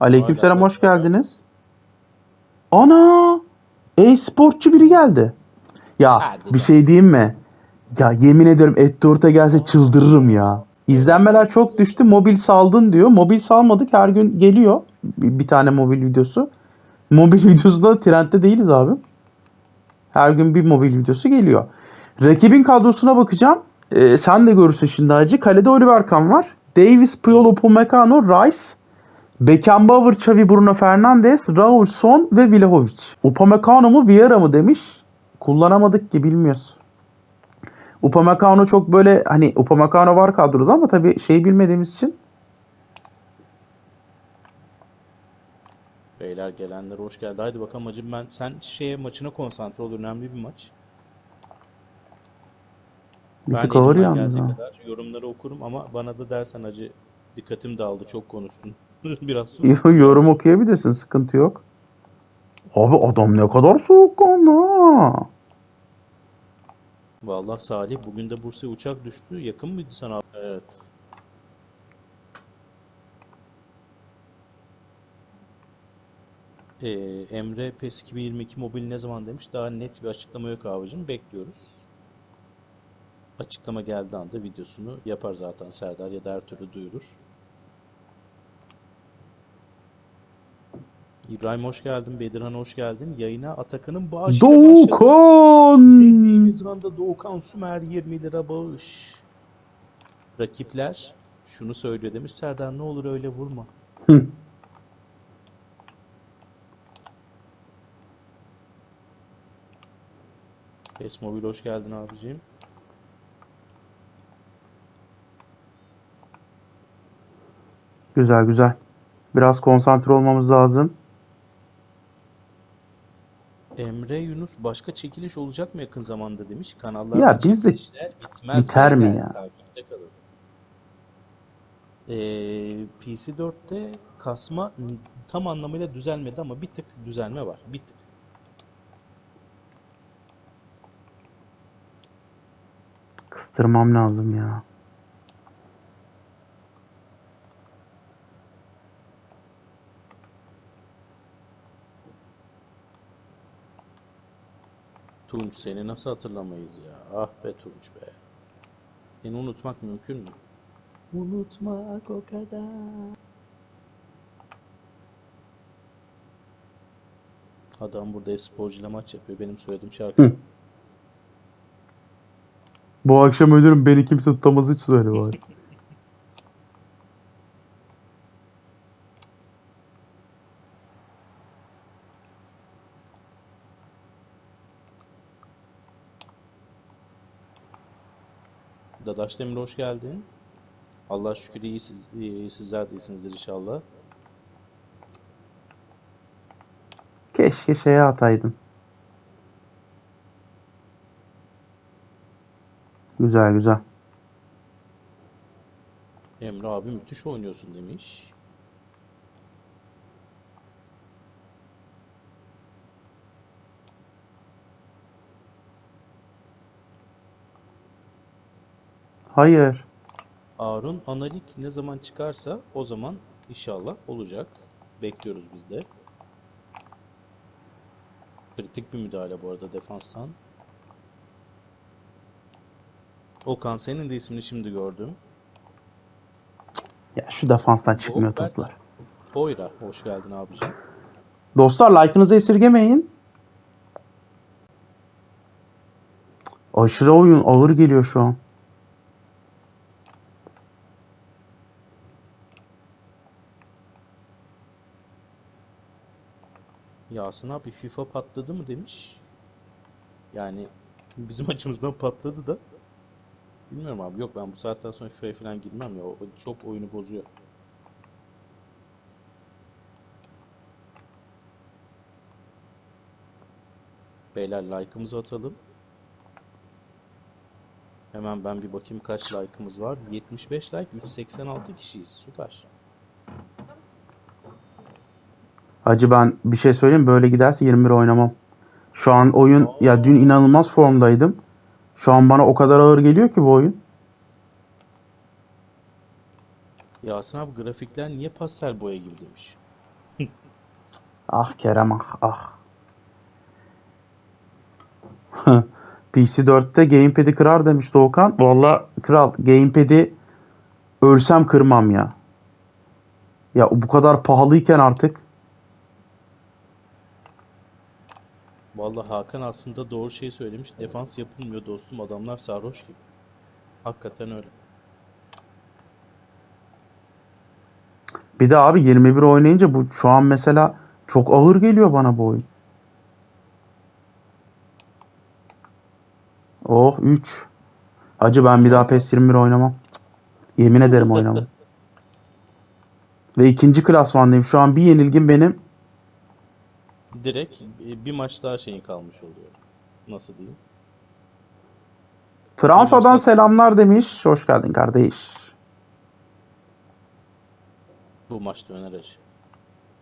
Aleykümselam hoş geldiniz. Ana! E-sportçu biri geldi. Ya Hadi bir şey diyeyim mi? Ya yemin ediyorum Ettort'a gelse çıldırırım ya. İzlenmeler çok düştü. Mobil saldın diyor. Mobil salmadık. Her gün geliyor bir, bir tane mobil videosu. Mobil videosunda da trendde değiliz abi. Her gün bir mobil videosu geliyor. Rakibin kadrosuna bakacağım. Ee, sen de görürsün şimdi hacı. Kalede Oliver Kahn var. Davis, Puyol, Upamecano, Rice, Beckenbauer, Xavi, Bruno Fernandes, Raul Son ve Vlahovic. Upamecano mu Vieira mı demiş. Kullanamadık ki bilmiyoruz. Upamecano çok böyle hani Upamecano var kadroda ama tabii şey bilmediğimiz için Beyler gelenler hoş geldi. Haydi bakalım hacım ben sen şeye maçına konsantre ol. Önemli bir maç. bir Ben tık ağır yalnız kadar yorumları okurum ama bana da dersen hacı dikkatim dağıldı. Çok konuştun. Biraz sus. Yorum okuyabilirsin sıkıntı yok. Abi adam ne kadar soğukkanlı ha. Vallahi Salih bugün de Bursa'ya uçak düştü. Yakın mıydı sana? Evet. Ee, Emre PES 2022 mobil ne zaman demiş? Daha net bir açıklama yok abicim. Bekliyoruz. Açıklama geldiği anda videosunu yapar zaten Serdar ya da her türlü duyurur. İbrahim hoş geldin. Bedirhan hoş geldin. Yayına Atakan'ın başladı. Doğukan. Dediğimiz anda Doğukan Sümer 20 lira bağış. Rakipler şunu söylüyor demiş. Serdar ne olur öyle vurma. Hı. Esmobil hoş geldin abiciğim. Güzel güzel. Biraz konsantre olmamız lazım. Emre Yunus başka çekiliş olacak mı yakın zamanda demiş. Kanallarda Ya biz de- bitmez biter mi ya? Takipte kalın. Ee, PC4'te kasma tam anlamıyla düzelmedi ama bir tık düzelme var. Bir tık. Kıstırmam lazım ya. Tunç seni nasıl hatırlamayız ya? Ah be Tunç be. Seni unutmak mümkün mü? Unutmak o kadar. Adam burada sporcuyla maç yapıyor. Benim söylediğim şarkı. Hı. Bu akşam ölürüm beni kimse tutamaz hiç söyle bari. Dadaş Demir hoş geldin. Allah şükür iyi, siz, iyi sizler de iyisinizdir inşallah. Keşke şeye ataydın. Güzel güzel. Emre abi müthiş oynuyorsun demiş. Hayır. Arun Analik ne zaman çıkarsa o zaman inşallah olacak. Bekliyoruz biz de. Kritik bir müdahale bu arada defanstan. Okan senin de ismini şimdi gördüm. Ya şu defanstan çıkmıyor Berk. toplar. Toyra hoş geldin abicim. Dostlar like'ınızı esirgemeyin. Aşırı oyun ağır geliyor şu an. Yasin abi FIFA patladı mı demiş. Yani bizim açımızdan patladı da. Bilmiyorum abi yok ben bu saatten sonra FIFA'ya falan girmem ya. O çok oyunu bozuyor. Beyler like'ımızı atalım. Hemen ben bir bakayım kaç like'ımız var. 75 like, 186 kişiyiz. Süper. Hacı ben bir şey söyleyeyim böyle giderse 21 oynamam. Şu an oyun ya dün inanılmaz formdaydım. Şu an bana o kadar ağır geliyor ki bu oyun. Yasin abi grafikler niye pastel boya gibi demiş. Ah Kerem ah ah. PC 4'te gamepad'i kırar demiş Doğukan. Valla kral gamepad'i ölsem kırmam ya. Ya bu kadar pahalıyken artık Vallahi Hakan aslında doğru şey söylemiş. Defans yapılmıyor dostum. Adamlar sarhoş gibi. Hakikaten öyle. bir de abi 21 oynayınca bu şu an mesela çok ağır geliyor bana bu oyun. Oh 3. Acı ben bir daha PES 21 oynamam. Cık. Yemin ederim oynamam. Ve ikinci klasmandayım. Şu an bir yenilgim benim. Direkt bir maç daha şeyin kalmış oluyor. Nasıl diyeyim? Fransa'dan maçta- selamlar demiş. Hoş geldin kardeş. Bu maçta Öner Hacı.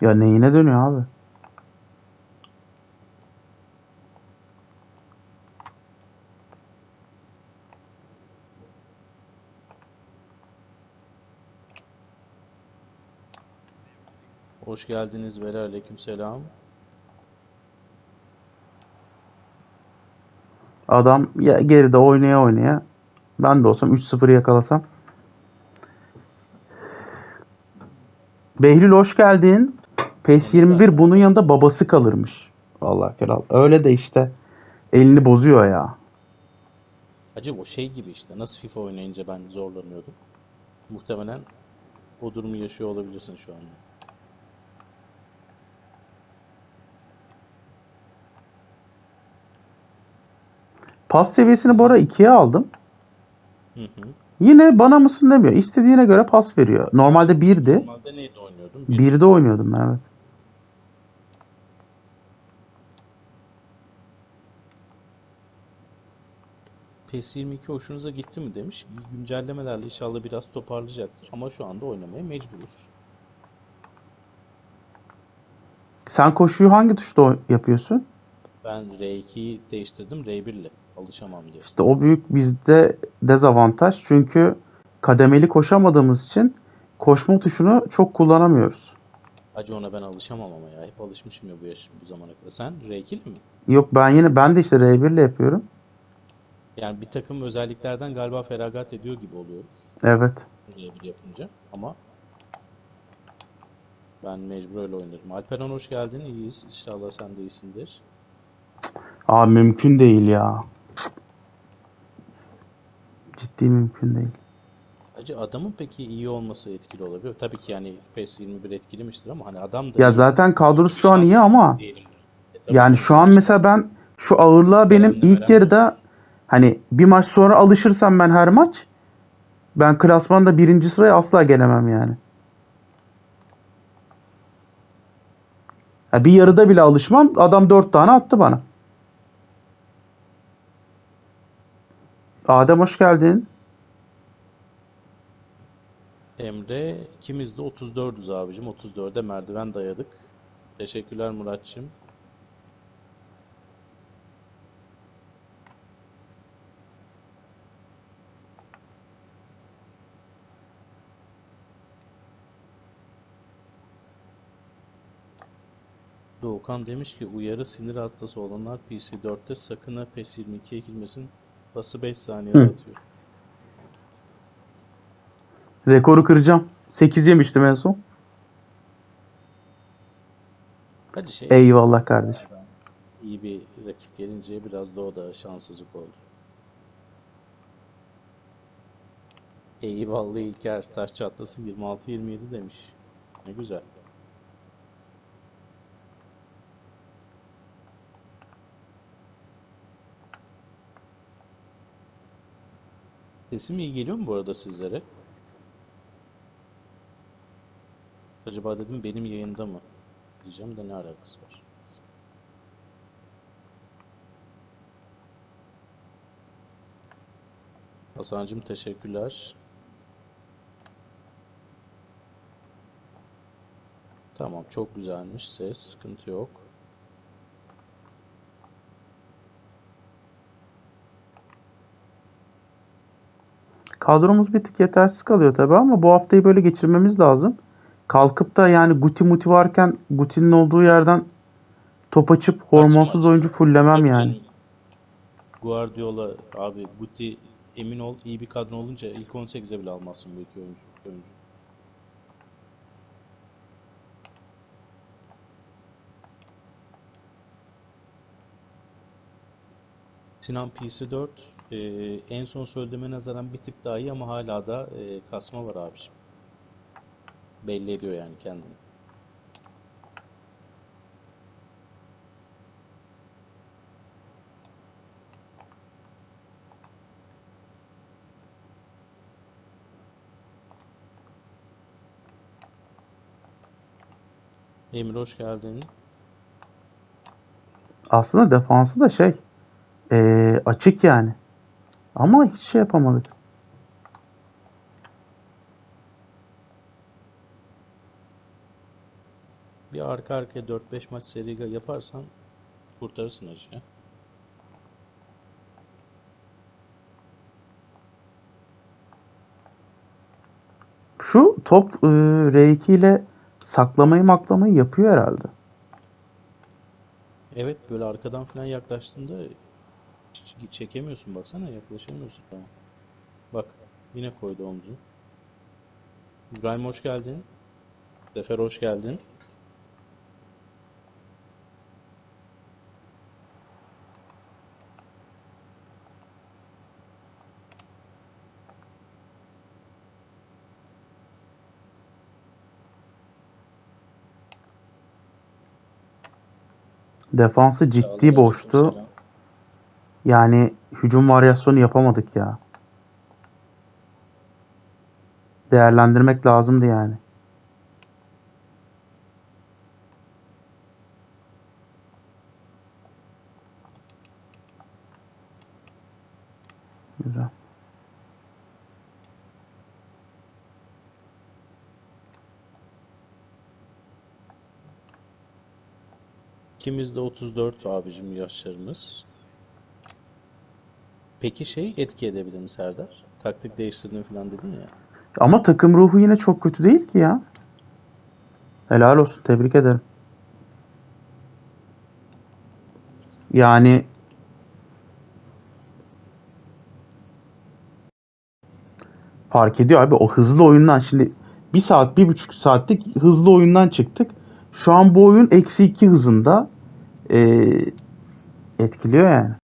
Ya neyine dönüyor abi? Hoş geldiniz ve aleykümselam. Adam ya geride oynaya oynaya. Ben de olsam 3-0 yakalasam. Behlül hoş geldin. PES 21 bunun yanında babası kalırmış. Vallahi kral. Öyle de işte elini bozuyor ya. Acı o şey gibi işte. Nasıl FIFA oynayınca ben zorlanıyordum. Muhtemelen o durumu yaşıyor olabilirsin şu anda. Pas seviyesini bu ara 2'ye aldım. Hı hı. Yine bana mısın demiyor. İstediğine göre pas veriyor. Normalde 1'di. Normalde neydi oynuyordum? Bir- 1'de oynuyordum evet. PES 22 hoşunuza gitti mi demiş. Güncellemelerle inşallah biraz toparlayacaktır. Ama şu anda oynamaya mecburuz. Sen koşuyu hangi tuşta yapıyorsun? Ben R2'yi değiştirdim R1 ile. Alışamam diye. İşte o büyük bizde dezavantaj. Çünkü kademeli koşamadığımız için koşma tuşunu çok kullanamıyoruz. Acı ona ben alışamam ama ya. Hep alışmışım ya bu yaş bu zamana kadar. Sen R2'li mi? Yok ben yine ben de işte R1 ile yapıyorum. Yani bir takım özelliklerden galiba feragat ediyor gibi oluyoruz. Evet. R1 yapınca. Ama ben mecbur öyle oynarım. Alperen hoş geldin. İyiyiz. İnşallah sen de iyisindir. Aa mümkün değil ya. Ciddi mümkün değil. Acı adamın peki iyi olması etkili olabilir. Tabii ki yani PES 21 etkilemiştir ama hani adam da Ya zaten kadrosu şu an iyi ama diyelim. E tabii yani şu an mesela ben şu ağırlığa benim Verenle ilk yarıda hani bir maç sonra alışırsam ben her maç ben klasmanda birinci sıraya asla gelemem yani. Ya bir yarıda bile alışmam. Adam dört tane attı bana. Adem hoş geldin. Emre ikimiz de 34'üz abicim. 34'e merdiven dayadık. Teşekkürler Muratçım. Doğukan demiş ki uyarı sinir hastası olanlar PC4'te sakın ha PES 22'ye girmesin. Bası 5 saniyede Hı. atıyor. Rekoru kıracağım. 8 yemiştim en son. Hadi şey Eyvallah kardeşim. iyi bir rakip gelince biraz da o da şanssızlık oldu. Eyvallah İlker taş çatlasın 26-27 demiş. Ne güzel. Sesim iyi geliyor mu bu arada sizlere? Acaba dedim benim yayında mı? Diyeceğim de ne alakası var? Hasan'cığım teşekkürler. Tamam çok güzelmiş ses sıkıntı yok. Kadromuz bir tık yetersiz kalıyor tabii ama bu haftayı böyle geçirmemiz lazım. kalkıp da yani Guti Muti varken Guti'nin olduğu yerden top açıp hormonsuz oyuncu fullemem yani. Guardiola abi Guti emin ol iyi bir kadro olunca ilk 18'e bile almazsın bu iki oyuncu. oyuncu. Sinan PC4 e, en son söylediğime nazaran bir tık daha iyi ama hala da e, kasma var abiciğim. Belli ediyor yani kendini. Emir hoş geldin. Aslında defansı da şey eee, açık yani. Ama hiç şey yapamadık. Bir arka arkaya 4-5 maç seri yaparsan kurtarırsın acı ya. Şu top eee, R2 ile saklamayı maklamayı yapıyor herhalde. Evet böyle arkadan falan yaklaştığında çekemiyorsun baksana yaklaşamıyorsun falan. Bak yine koydu omzu. İbrahim hoş geldin. Sefer hoş geldin. Defansı ciddi boştu. Yani hücum varyasyonu yapamadık ya. Değerlendirmek lazımdı yani. Güzel. İkimiz de 34 abicim yaşlarımız. Peki şey etki edebilir mi Serdar? Taktik değiştirdim falan dedin ya. Ama takım ruhu yine çok kötü değil ki ya. Helal olsun. Tebrik ederim. Yani fark ediyor abi o hızlı oyundan şimdi bir saat bir buçuk saatlik hızlı oyundan çıktık. Şu an bu oyun eksi iki hızında Ee, etkiliyor yani.